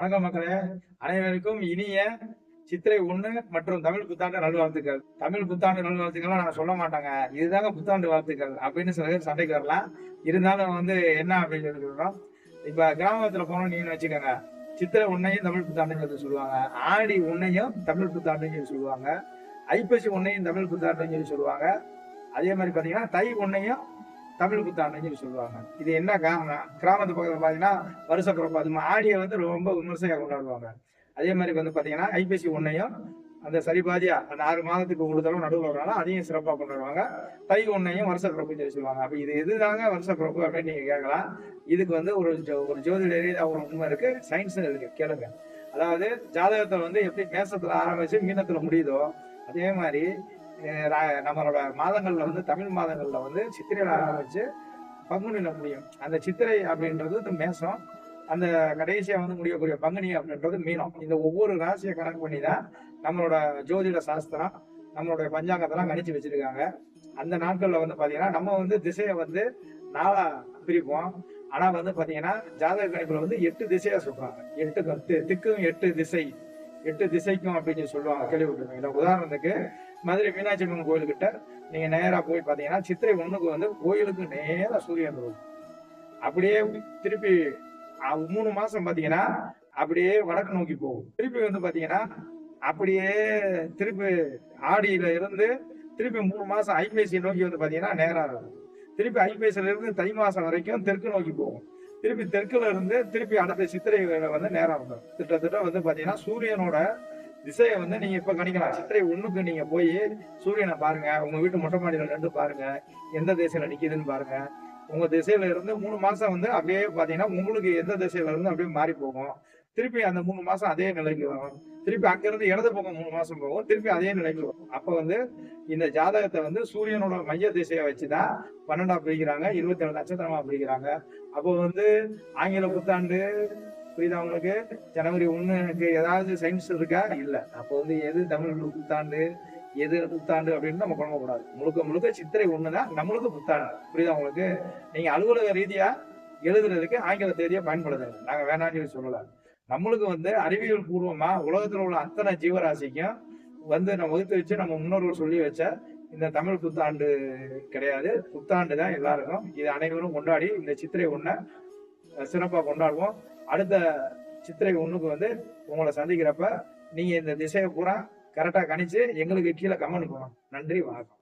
வணக்கம் மக்களே. அனைவருக்கும் இனிய சித்திரை ஒண்ணு மற்றும் தமிழ் புத்தாண்டு நல்வாழ்த்துக்கள். தமிழ் புத்தாண்டு நல்வாழ்த்துக்கள்லாம் நான் சொல்ல மாட்டாங்க. இதுதாங்க புத்தாண்டு வாழ்த்துக்கள் அப்படின்னு சில பேர் சண்டைக்கு வரலாம். இருந்தாலும் வந்து என்ன அப்படின்னு சொல்லி இப்ப கிராமத்துல போனோம் நீங்க வச்சுக்கோங்க. சித்திரை ஒன்னையும் தமிழ் புத்தாண்டுங்கிறது சொல்லுவாங்க. ஆடி ஒன்னையும் தமிழ் புத்தாண்டுன்னு சொல்லி சொல்லுவாங்க. ஐப்பசி ஒன்னையும் தமிழ் புத்தாண்டுன்னு சொல்லி சொல்லுவாங்க. அதே மாதிரி பாத்தீங்கன்னா தை ஒன்னையும் தமிழ் புத்தாண்டுன்னு சொல்லி சொல்லுவாங்க. இது என்ன காரணம் கிராமத்து பக்கத்தில் பார்த்தீங்கன்னா வருஷ பிறப்பு அது ஆடியை வந்து ரொம்ப விமர்சையாக கொண்டாடுவாங்க. அதே மாதிரி வந்து பார்த்தீங்கன்னா ஐபிசி ஒன்றையும் அந்த சரிபாதியா அந்த ஆறு மாதத்துக்கு ஒரு தடவை நடுவில் வரனால அதையும் சிறப்பாக கொண்டாடுவாங்க. தை ஒன்னையும் வருஷ பிறப்புன்னு சொல்லி சொல்லுவாங்க. அப்போ இது எதுதாங்க வருஷ பிறப்பு அப்படின்னு நீங்கள் கேட்கலாம். இதுக்கு வந்து ஒரு ஜோ- ஒரு ஜோதிட ரீதியா ஒரு உண்மை இருக்கு. சயின்ஸ் இருக்கு. கேளுங்க. அதாவது ஜாதகத்தை வந்து எப்படி மேசத்துல ஆரம்பிச்சு மீனத்துல முடியுதோ அதே மாதிரி நம்மளோட மாதங்கள்ல வந்து தமிழ் மாதங்கள்ல வந்து சித்திரையில ஆரம்பிச்சு பங்குனில முடியும். அந்த சித்திரை அப்படின்றது மேசம். அந்த கடைசியா வந்து முடியக்கூடிய பங்குனி அப்படின்றது மீனம். இந்த ஒவ்வொரு ராசியை கணக்கு பண்ணி தான் நம்மளோட ஜோதிட சாஸ்திரம் நம்மளுடைய பஞ்சாங்கத்தெல்லாம் கணிச்சு வச்சிருக்காங்க. அந்த நாட்கள்ல வந்து பாத்தீங்கன்னா நம்ம வந்து திசையை வந்து நாளா பிரிப்போம். ஆனா வந்து பாத்தீங்கன்னா ஜாதக கணிப்புல வந்து எட்டு திசையா சொல்றாங்க. எட்டு திக்கும் எட்டு திசை. எட்டு திசைக்கும் அப்படின்னு சொல்லுவாங்க கேள்விப்பட்டிருக்கீங்க உதாரணத்துக்கு மதுரை மீனாட்சி அம்மன் கோயிலுக்கிட்ட நீங்க நேரா போய் பாத்தீங்கன்னா சித்திரை ஒண்ணுக்கு வந்து கோயிலுக்கு நேரா சூரியன் வரும். அப்படியே திருப்பி மூணு மாசம் பாத்தீங்கன்னா அப்படியே வடக்கு நோக்கி போகும். திருப்பி வந்து பாத்தீங்கன்னா அப்படியே திருப்பி ஆடியில இருந்து திருப்பி மூணு மாசம் ஐபேசியை நோக்கி வந்து பாத்தீங்கன்னா நேரா இருக்கும் திருப்பி ஐப்பசில இருந்து தை மாசம் வரைக்கும் தெற்கு நோக்கி போகும். திருப்பி தெற்குல இருந்து திருப்பி அடுத்த சித்திரை வந்து நேரம் இருக்கும் கிட்டத்தட்ட வந்து பாத்தீங்கன்னா சூரியனோட திசையை வந்து நீங்க இப்ப கணிக்கலாம். சித்திரை ஒண்ணுக்கு நீங்க போய் சூரியனை பாருங்க. உங்க வீட்டு மொட்டை மாடியில நின்று பாருங்க. எந்த திசையில நிக்குதுன்னு பாருங்க. உங்க திசையில இருந்து மூணு மாசம் வந்து அப்படியே பாத்தீங்கன்னா உங்களுக்கு எந்த திசையில இருந்து அப்படியே மாறி போகும். திருப்பி அந்த மூணு மாசம் அதே நிலைக்கு வரும். திருப்பி அங்கிருந்து இடது பக்கம் மூணு மாசம் போகும். திருப்பி அதே நிலைக்கு வரும். அப்ப வந்து இந்த ஜாதகத்தை வந்து சூரியனோட மைய திசையை வச்சுதான் பன்னெண்டா பிரிக்கிறாங்க. இருபத்தி ஏழு நட்சத்திரமா பிரிக்கிறாங்க. அப்போ வந்து ஆங்கில புத்தாண்டு புரியுதா உங்களுக்கு? ஜனவரி ஒண்ணுக்கு ஏதாவது சயின்ஸ் இருக்கா? இல்ல. அப்போ வந்து எது தமிழ் புத்தாண்டு எது புத்தாண்டு அப்படின்னு நம்ம குழம்பக்கூடாது. முழுக்க முழுக்க சித்திரை ஒண்ணுதான் நம்மளுக்கு புத்தாண்டு. புரியுதா உங்களுக்கு? நீங்க அலுவலக ரீதியா எழுதுறதுக்கு ஆங்கில தேதியை பயன்படுத்துங்க நாங்க வேணாம்னு சொல்லி நம்மளுக்கு வந்து அறிவியல் பூர்வமா உலகத்துல உள்ள அத்தனை ஜீவராசிக்கும் வந்து நம்ம வகுத்து வச்சு நம்ம முன்னோர்கள் சொல்லி வச்ச இந்த தமிழ் புத்தாண்டு கிடையாது. புத்தாண்டு தான் எல்லாருக்கும். இது அனைவரும் கொண்டாடி இந்த சித்திரை ஒண்ண சிறப்பா கொண்டாடுவோம். அடுத்த சித்திரை ஒண்ணுக்கு வந்து உங்களை சந்திக்கிறப்ப நீங்க இந்த திசையை பூரா கரெக்டா கணிச்சு எங்களுக்கு கீழே கமெண்ட் பண்ணும் நன்றி வணக்கம்.